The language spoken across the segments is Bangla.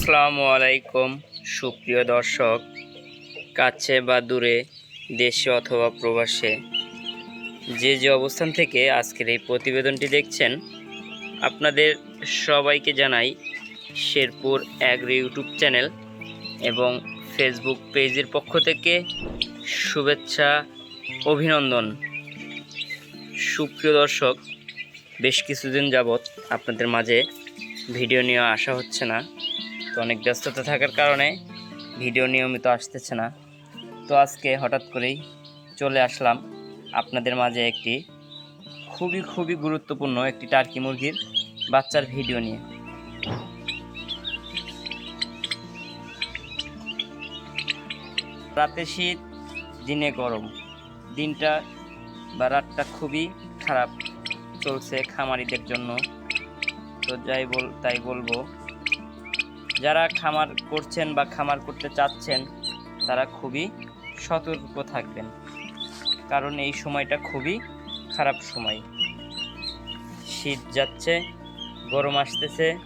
আসসালামু আলাইকুম, সুপ্রিয় দর্শক, কাছে বা দূরে, দেশে অথবা প্রবাসে, যে যে অবস্থান থেকে আজকের এই প্রতিবেদনটি দেখছেন, আপনাদের সবাইকে জানাই শেরপুর অ্যাগ্রি ইউটিউব চ্যানেল এবং ফেসবুক পেজের পক্ষ থেকে শুভেচ্ছা, অভিনন্দন। সুপ্রিয় দর্শক, বেশ কিছুদিন যাবৎ আপনাদের মাঝে ভিডিও নিয়ে আসা হচ্ছে না। তো অনেক ব্যস্ততা থাকার কারণে ভিডিও নিয়মিত আসতেছে না। তো আজকে হঠাৎ করেই চলে আসলাম আপনাদের মাঝে একটি খুবই খুবই গুরুত্বপূর্ণ একটি টার্কি মুরগির বাচ্চার ভিডিও নিয়ে। রাতে শীত, দিনে গরম। দিনটা বা রাতটা খুবই খারাপ চলছে খামারিদের জন্য। তো যাই বল, তাই বলব যারা খামার করছেন বা খামার করতে চাচ্ছেন, তারা খুবই সতর্ক থাকবেন। কারণ এই সময়টা খুবই খারাপ সময়। শীত যাচ্ছে, গরম আসতেছে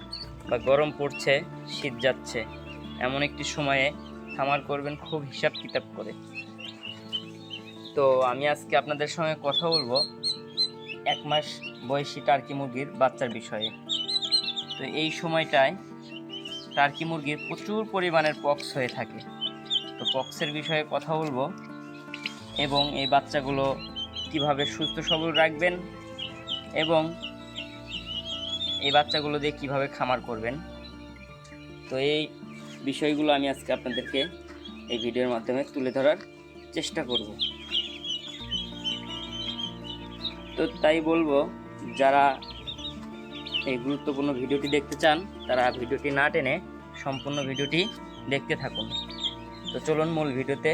বা গরম পড়ছে, শীত যাচ্ছে। এমন একটি সময়ে খামার করবেন খুব হিসাব কিতাব করে। তো আমি আজকে আপনাদের সঙ্গে কথা বলব এক মাস বয়সী টার্কি মুরগির বাচ্চার বিষয়ে। তো এই সময়টায় টার্কি মুরগির প্রচুর পরিমাণের পক্স হয়ে থাকে। তো পক্সের বিষয়ে কথা বলব এবং এই বাচ্চাগুলো কীভাবে সুস্থ সবল রাখবেন এবং এই বাচ্চাগুলো দিয়ে কীভাবে খামার করবেন। তো এই বিষয়গুলো আমি আজকে আপনাদেরকে এই ভিডিওর মাধ্যমে তুলে ধরার চেষ্টা করব। তো তাই বলব, যারা এই গুরুত্বপূর্ণ ভিডিওটি দেখতে চান, তারা ভিডিওটি না টেনে সম্পূর্ণ ভিডিওটি দেখতে থাকুন। তো চলুন মূল ভিডিওতে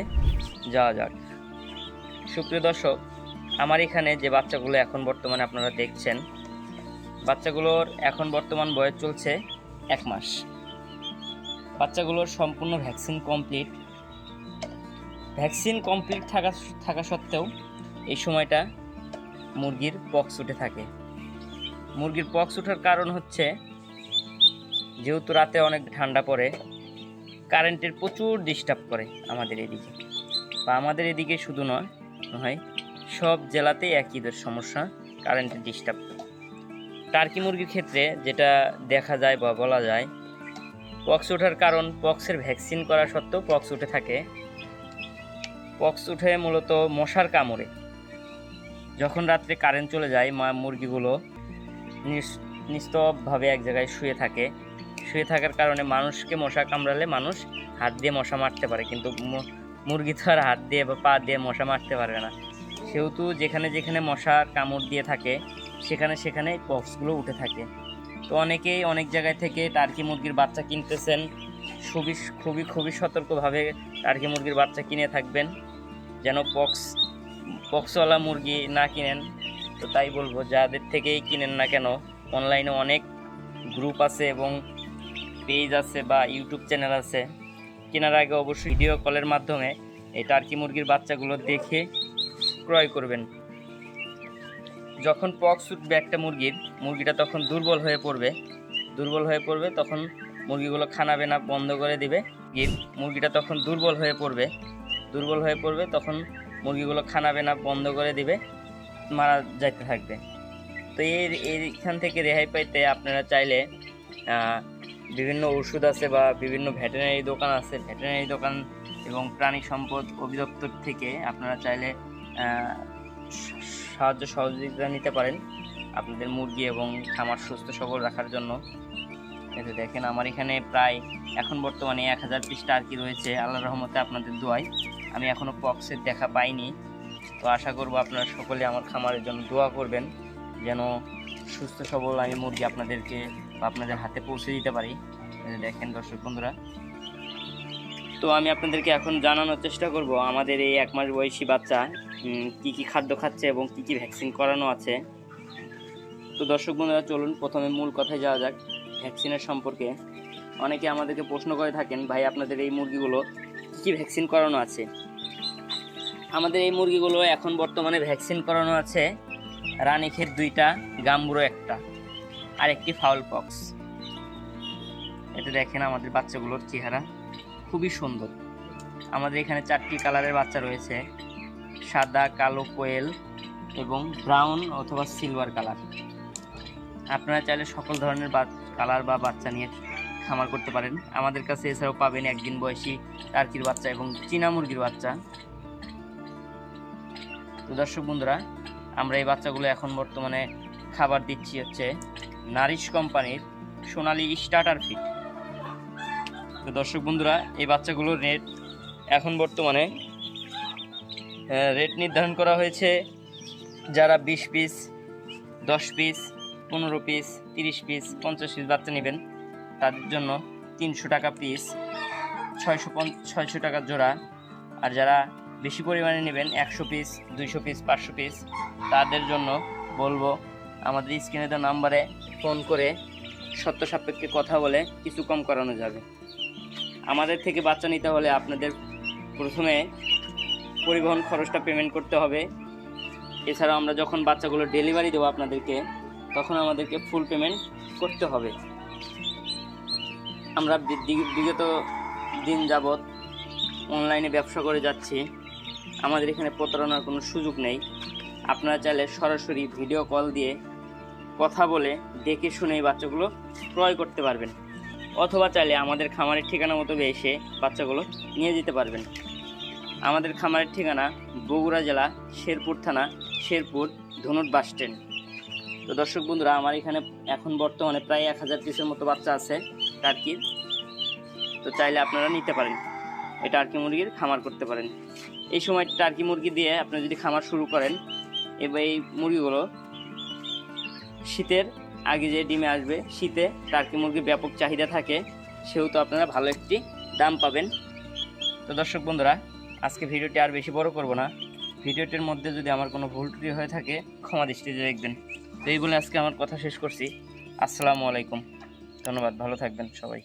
যাওয়া যাক। সুপ্রিয় দর্শক, আমার এখানে যে বাচ্চাগুলো এখন বর্তমানে আপনারা দেখছেন, বাচ্চাগুলোর এখন বর্তমান বয়স চলছে এক মাস। বাচ্চাগুলোর সম্পূর্ণ ভ্যাকসিন কমপ্লিট। ভ্যাকসিন কমপ্লিট থাকা থাকা সত্ত্বেও এই সময়টা মুরগির পক্স উঠে থাকে। মুরগির পক্স ওঠার কারণ হচ্ছে, যেহেতু রাতে অনেক ঠান্ডা পড়ে কারেন্টের প্রচুর ডিস্টার্ব করে আমাদের এদিকে। বা আমাদের এদিকে শুধু নয় নয়, সব জেলাতেই একই সমস্যা কারেন্টের ডিস্টার্ব টার্কি মুরগির ক্ষেত্রে যেটা দেখা যায় বা বলা যায় পক্স ওঠার কারণ পক্সের ভ্যাকসিন করা সত্ত্বেও পক্স উঠে থাকে। পক্স উঠে মূলত মশার কামড়ে। যখন রাত্রে কারেন্ট চলে যায়, মা মুরগিগুলো নিস- নিস্তবভাবে এক জায়গায় শুয়ে থাকে। শুয়ে থাকার কারণে মানুষকে মশা কামড়ালে মানুষ হাত দিয়ে মশা মারতে পারে, কিন্তু মুরগি তো আর হাত দিয়ে বা পা দিয়ে মশা মারতে পারবে না। সেহেতু যেখানে যেখানে মশা কামড় দিয়ে থাকে, সেখানে সেখানে পক্সগুলো উঠে থাকে। তো অনেকেই অনেক জায়গায় থেকে টার্কি মুরগির বাচ্চা কিনতেছেন। খুবই খুবই খুবই সতর্কভাবে টার্কি মুরগির বাচ্চা কিনে থাকবেন। যেন পক্স পক্সওয়ালা মুরগি না কিনেন। তো তাই বলব, যাদের থেকেই কিনেন না কেন অনলাইনে অনেক গ্রুপ আছে এবং পেজ আছে বা ইউটিউব চ্যানেল আছে। কেনার আগে অবশ্যই ভিডিও কলের মাধ্যমে এই টার্কি মুরগির বাচ্চাগুলো দেখে ক্রয় করবেন। যখন পক্স উঠবে একটা মুরগির, মুরগিটা তখন দুর্বল হয়ে পড়বে। দুর্বল হয়ে পড়বে, তখন মুরগিগুলো খানাবে না, বন্ধ করে দিবে। মুরগিটা তখন দুর্বল হয়ে পড়বে। দুর্বল হয়ে পড়বে, তখন মুরগিগুলো খানাবে না, বন্ধ করে দিবে। মারা যাইতে থাকবে। তো এর এইখান থেকে রেহাই পাইতে আপনারা চাইলে বিভিন্ন ওষুধ আছে বা বিভিন্ন ভেটেরিনারি দোকান আছে। ভেটেরিনারি দোকান এবং প্রাণী সম্পদ অধিদপ্তর থেকে আপনারা চাইলে সাহায্য সহযোগিতা নিতে পারেন আপনাদের মুরগি এবং খামার সুস্থ সবল রাখার জন্য। যে দেখেন, আমার এখানে প্রায় এখন বর্তমানে এক হাজার পিস টার্কি রয়েছে। আল্লাহ রহমতে আপনাদের দোয়াই আমি এখনও পক্সের দেখা পাইনি। তো আশা করব আপনারা সকলে আমার খামারের জন্য দোয়া করবেন, যেন সুস্থ সবল আমি মুরগি আপনাদেরকে আপনাদের হাতে পৌঁছে দিতে পারি। দেখেন দর্শক বন্ধুরা। তো আমি আপনাদেরকে এখন জানানোর চেষ্টা করব, আমাদের এই এক মাস বয়সী বাচ্চা কি কি খাদ্য খাচ্ছে এবং কি কি ভ্যাকসিন করানো আছে। তো দর্শক বন্ধুরা, চলুন প্রথমে মূল কথায় যাওয়া যাক ভ্যাকসিনের সম্পর্কে। অনেকে আমাদেরকে প্রশ্ন করে থাকেন, ভাই, আপনাদের এই মুরগিগুলো কী কী ভ্যাকসিন করানো আছে? আমাদের এই মুরগিগুলো এখন বর্তমানে ভ্যাকসিন করানো আছে। রানীক্ষেত দুইটা গাম্বুরো একটা আর একটি ফাউল পক্স। এটা দেখেন আমাদের বাচ্চাগুলোর চেহারা। খুবই সুন্দর। আমাদের এখানে চারটি কালারের বাচ্চা রয়েছে। সাদা, কালো, কোয়েল এবং ব্রাউন অথবা সিলভার কালার। আপনারা চাইলে সকল ধরনের কালার বা বাচ্চা নিয়ে খামার করতে পারেন। আমাদের কাছে এছাড়াও পাবেন একদিন বয়সী টার্কির বাচ্চা এবং চীনা মুরগির বাচ্চা। তো দর্শক বন্ধুরা, আমরা এই বাচ্চাগুলো এখন বর্তমানে খাবার দিচ্ছি হচ্ছে নারিশ কোম্পানির সোনালি স্টার্টার ফিট। তো দর্শক বন্ধুরা, এই বাচ্চাগুলোর রেট এখন বর্তমানে রেট নির্ধারণ করা হয়েছে যারা বিশ পিস, দশ পিস, পনেরো পিস, তিরিশ পিস, পঞ্চাশ পিস বাচ্চা নেবেন, তাদের জন্য তিনশো টাকা পিস, ছয়শো ছয়শো টাকা জোড়া। আর যারা বেশি পরিমাণে নেবেন, একশো পিস দুইশো পিস পাঁচশো পিস তাদের জন্য বলব, আমাদের স্ক্রিনে দেওয়া নাম্বারে ফোন করে সত্য সাপেক্ষে কথা বলে কিছু কম করানো যাবে। আমাদের থেকে বাচ্চা নিতে হলে আপনাদের প্রথমে পরিবহন খরচটা পেমেন্ট করতে হবে। এছাড়াও আমরা যখন বাচ্চাগুলো ডেলিভারি দেবো আপনাদেরকে, তখন আমাদেরকে ফুল পেমেন্ট করতে হবে। আমরা বিগত দিন যাবৎ অনলাইনে ব্যবসা করে যাচ্ছি। আমাদের এখানে প্রতারণার কোনো সুযোগ নেই। আপনারা চাইলে সরাসরি ভিডিও কল দিয়ে কথা বলে দেখে শুনে এই বাচ্চাগুলো ক্রয় করতে পারবেন। অথবা চাইলে আমাদের খামারের ঠিকানা মতো এসে বাচ্চাগুলো নিয়ে যেতে পারবেন। আমাদের খামারের ঠিকানা বগুড়া জেলা, শেরপুর থানা, শেরপুর ধনুট বাস স্ট্যান্ড। তো দর্শক বন্ধুরা, আমার এখানে এখন বর্তমানে প্রায় এক হাজার পিসের মতো বাচ্চা আছে, টার্কির। তো চাইলে আপনারা নিতে পারেন। এই টার্কি মুরগির খামার করতে পারেন। এই সময় টার্কি মুরগি দিয়ে আপনি যদি খামার শুরু করেন, এবার এই মুরগিগুলো শীতের আগে যে ডিমে আসবে, শীতে টার্কি মুরগির ব্যাপক চাহিদা থাকে, সেহেতু আপনারা ভালো একটি দাম পাবেন। তো দর্শক বন্ধুরা, আজকে ভিডিওটি আর বেশি বড় করব না। ভিডিওটির মধ্যে যদি আমার কোনো ভুল ত্রুটি হয়ে থাকে, ক্ষমা দৃষ্টিতে দেখবেন। তো এই বলে আজকে আমার কথা শেষ করছি। আসসালামু আলাইকুম। ধন্যবাদ, ভালো থাকবেন সবাই।